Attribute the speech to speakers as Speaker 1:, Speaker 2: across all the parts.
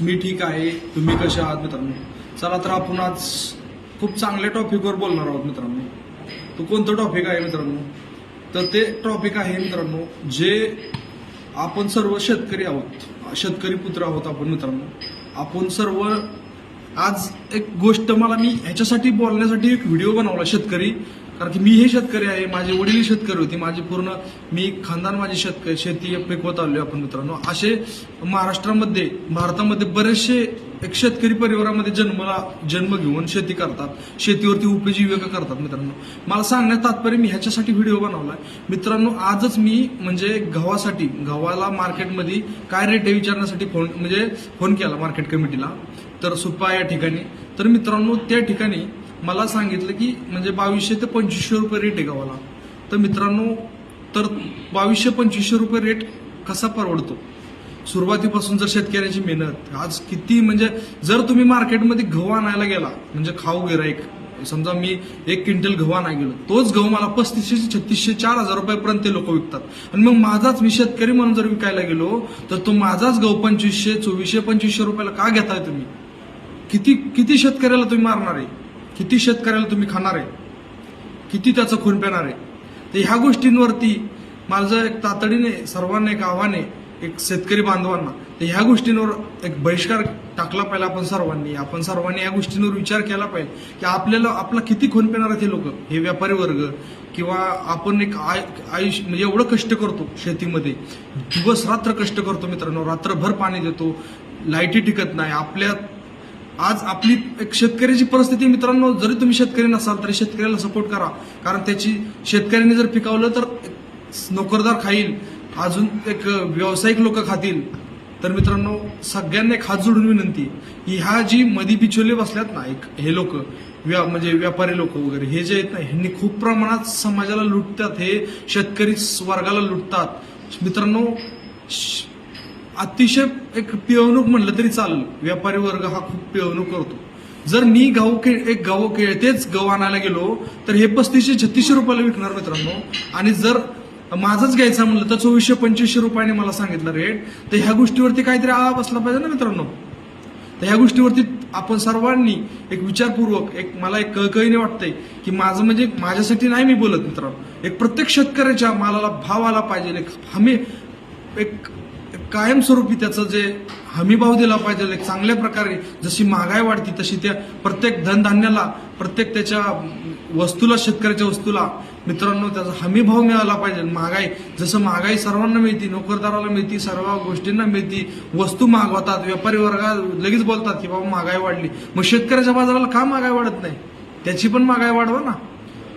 Speaker 1: मी ठीक आहे तुम्ही कसे आहात मित्रांनो? चला तर आपण आज खूप चांगल्या टॉपिकवर बोलणार आहोत मित्रांनो. तो कोणतं टॉपिक आहे मित्रांनो? तर ते टॉपिक आहे मित्रांनो जे आपण सर्व शेतकरी आहोत शेतकरी पुत्र आहोत आपण मित्रांनो. आपण सर्व आज एक गोष्ट मला मी ह्याच्यासाठी बोलण्यासाठी एक व्हिडिओ बनवला शेतकरी कारण की मी हे शेतकरी आहे माझे वडील शेतकरी होते माझे पूर्ण मी खानदान माझी शेतकरी शेती पिकवत आलो आपण मित्रांनो. असे महाराष्ट्रामध्ये भारतामध्ये बरेचसे एक शेतकरी परिवारामध्ये जन्मला जन्म घेऊन शेती करतात. शेतीवरती उपजीविका करतात मित्रांनो. मला सांगण्यात तात्पर्य मी ह्याच्यासाठी व्हिडिओ बनवलाय. मित्रांनो आजच मी म्हणजे गव्हासाठी गव्हाला मार्केटमध्ये काय रेट आहे विचारण्यासाठी फोन म्हणजे फोन केला मार्केट कमिटीला तर सुपा या ठिकाणी. तर मित्रांनो त्या ठिकाणी मला सांगितलं की म्हणजे बावीसशे ते पंचवीसशे रुपये रेट आहे गावाला. तर मित्रांनो तर बावीसशे पंचवीसशे रुपये रेट कसा परवडतो? सुरुवातीपासून जर शेतकऱ्याची मेहनत आज किती म्हणजे जर तुम्ही मार्केटमध्ये गहू आणायला गेला म्हणजे खाऊ गिराईक समजा मी एक क्विंटल गहू आणायला गेलो तोच गहू मला पस्तीसशे छत्तीसशे चार हजार रुपयापर्यंत ते लोक विकतात. आणि मग माझाच मी शेतकरी म्हणून जर विकायला गेलो तर तो माझाच गहू पंचवीसशे चोवीसशे पंचवीसशे रुपयाला का घेताय तुम्ही? किती किती शेतकऱ्याला तुम्ही मारणार आहे? किती शेतकऱ्याला तुम्ही खाणार आहे? किती त्याचं खून पेणार आहे? तर ह्या गोष्टींवरती माझं एक तातडीने सर्वांना एक आव्हान आहे एक शेतकरी बांधवांना. तर ह्या गोष्टींवर एक बहिष्कार टाकला पाहिजे आपण सर्वांनी. आपण सर्वांनी या गोष्टींवर विचार केला पाहिजे की आपल्याला आपला किती खून पेणार आहेत हे लोक? हे व्यापारी वर्ग किंवा आपण एक आय- आयुष्य म्हणजे एवढं कष्ट करतो शेतीमध्ये. दिवस रात्र कष्ट करतो मित्रांनो. रात्रभर पाणी देतो. लाईटी टिकत नाही. आपल्या आज आपली एक शेतकऱ्याची परिस्थिती मित्रांनो जरी तुम्ही शेतकरी नसाल तरी शेतकऱ्याला सपोर्ट करा. कारण त्याची शेतकऱ्यांनी जर पिकवलं तर नोकरदार खाईल अजून एक व्यावसायिक लोक खातील. तर मित्रांनो सगळ्यांना एक हात जोडून विनंती की ह्या जी मधी बिचोले बसल्यात ना एक हे लोक व्या म्हणजे व्यापारी लोक वगैरे हे जे आहेत ना ह्यांनी खूप प्रमाणात समाजाला लुटतात हे शेतकरी वर्गाला लुटतात. मित्रांनो श- अतिशय एक पिळवणूक म्हणलं तरी चालेल. व्यापारी वर्ग हा खूप पिळवणूक करतो. जर मी गहू खेळ एक गहू के तेच गहू आणायला गेलो तर हे पस्तीसशे छत्तीसशे रुपयाला विकणार मित्रांनो. आणि जर माझंच घ्यायचं म्हणलं तर चोवीसशे पंचवीसशे रुपयाने मला सांगितलं रेट तर ह्या गोष्टीवरती काहीतरी आळा बसला पाहिजे ना मित्रांनो. तर ह्या गोष्टीवरती आपण सर्वांनी एक विचारपूर्वक एक मला एक कळकळीने वाटतंय की माझं म्हणजे माझ्यासाठी नाही मी बोलत मित्रांनो. एक प्रत्येक शेतकऱ्याच्या मालाला भाव आला पाहिजे. एक हमी एक कायमस्वरूपी त्याचं जे हमीभाव दिला पाहिजे एक चांगल्या प्रकारे जशी महागाई वाढती तशी त्या प्रत्येक धनधान्याला प्रत्येक त्याच्या वस्तूला शेतकऱ्याच्या वस्तूला मित्रांनो त्याचा हमीभाव मिळाला पाहिजे. महागाई जसं महागाई सर्वांना मिळती नोकरदाराला मिळती सर्व गोष्टींना मिळती वस्तू मागवतात व्यापारी वर्गात लगेच बोलतात की बाबा महागाई वाढली. मग शेतकऱ्याच्या बाजाराला का महागाई वाढत नाही? त्याची पण महागाई वाढवा ना.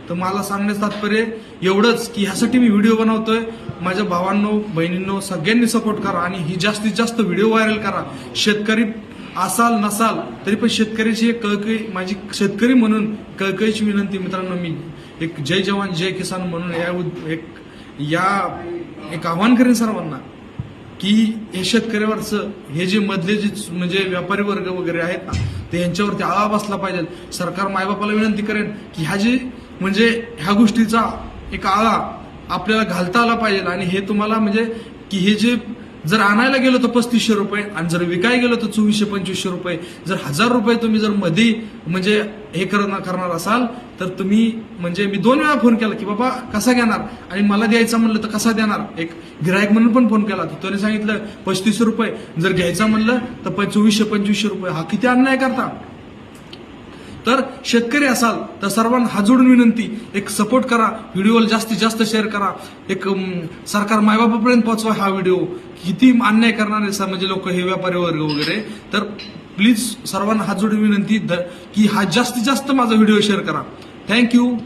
Speaker 1: तर मला सांगण्याचं तात्पर्य एवढंच की ह्यासाठी मी व्हिडिओ बनवतोय. माझ्या भावांनो बहिणींनो सगळ्यांनी सपोर्ट करा आणि ही जास्तीत जास्त व्हिडिओ व्हायरल करा. शेतकरी असाल नसाल तरी पण शेतकऱ्याची एक कळकळी माझी शेतकरी म्हणून कळकळीची विनंती मित्रांनो मी एक जय जवान जय किसान म्हणून या एक या एक आव्हान करेन सर्वांना की हे शेतकऱ्यावरचं हे जे मधले जे म्हणजे व्यापारी वर्ग वगैरे आहेत ना ते यांच्यावरती आळा बसला पाहिजे. सरकार मायबापाला विनंती करेन की ह्या जे म्हणजे ह्या गोष्टीचा एक आळा आपल्याला घालता आला पाहिजे आणि हे तुम्हाला म्हणजे की हे जे जर आणायला गेलो तर पस्तीसशे रुपये आणि जर विकायला गेलो तर चोवीसशे पंचवीसशे रुपये. जर हजार रुपये तुम्ही जर मध्ये म्हणजे हे करणार करणार असाल तर तुम्ही म्हणजे मी दोन वेळा फोन केला की बाबा कसा घेणार? आणि मला द्यायचा म्हणलं तर कसा देणार? एक गिरायक म्हणून पण फोन केला. तर त्याने सांगितलं पस्तीस रुपये. जर घ्यायचा म्हणलं तर प- चोवीसशे पंचवीसशे रुपये. हा किती अन्याय करता? तर शेतकरी असाल तर सर्वांना हात जोडून विनंती एक सपोर्ट करा व्हिडिओला जास्तीत जास्त शेअर करा. एक सरकार मायबापापर्यंत पोहोचवा हा व्हिडिओ किती अन्याय करणारे स- म्हणजे लोक हे व्यापारी वर्ग वगैरे. तर प्लीज सर्वांना हात जोडून विनंती द- की हा जास्तीत जास्त माझा व्हिडिओ शेअर करा. थँक्यू